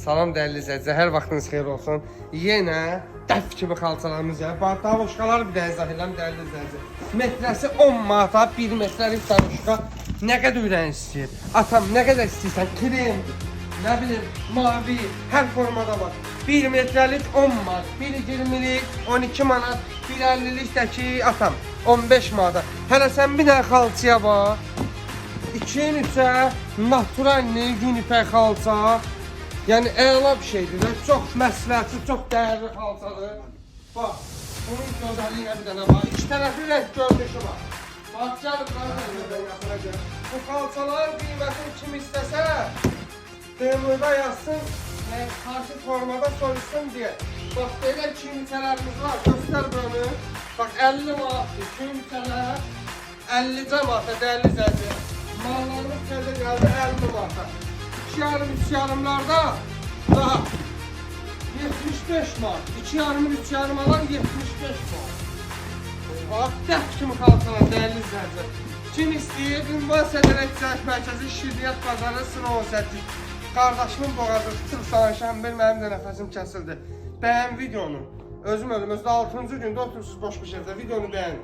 Salam dəyərli izləyicilər, hər vaxtınız xeyir olsun. Yenə dəf kimi xalçalarımız ya. Bax, davuşqalar bir dənə izah edirəm dəyərli izləyicilər. Metrəsi 10 manata 1 metrəlik davuşqa nə qədər ürəyin istəyir? Atam, nə qədər istəyirsən? Krem, nə bilim, mavi, hər formada var. 1 metrəlik 10 manat, 1.20-lik 12 manat, 1.50-lik də ki, atam 15 manata. Hələ sən bir dənə xalçaya bax. 2-nin üçə naturalni yunifə xalça. Yəni əla bir şeydir. də. Çox məsləhətli, çox dəyərli xalçadır. Bax, bunun gözəlliyinə bir dənə bax. İki tərəfli rəng görünüşü var. Bax, gəlin gəl. Bu xalçaların qiymətini kim istəsə, BMW-da yazsın, e, karşı formada soruşsun diye. Bak böyle kimselerimiz var, göster bunu. Bak 50 manatdır, kimseler 50 manata değerli zəci. Mallarımız sende geldi 50 manata. İki yarım, üç yarımlarda daha 75 manat. İki yarım, üç yarım alan 75 manat. Bak dəf kimi xalçalar değerli zəci. Kim istəyir, ünvan sədərək cəhət mərkəzi Şirniyyat Bazarı sıra 18. Qardaşımın boğazı tutub sanışan bir mənim də nəfəsim kəsildi. Bəyən videonu. Özüm ölüm, özdə 6-cı gündə oturursunuz boş bir şeydə. Videonu bəyənin.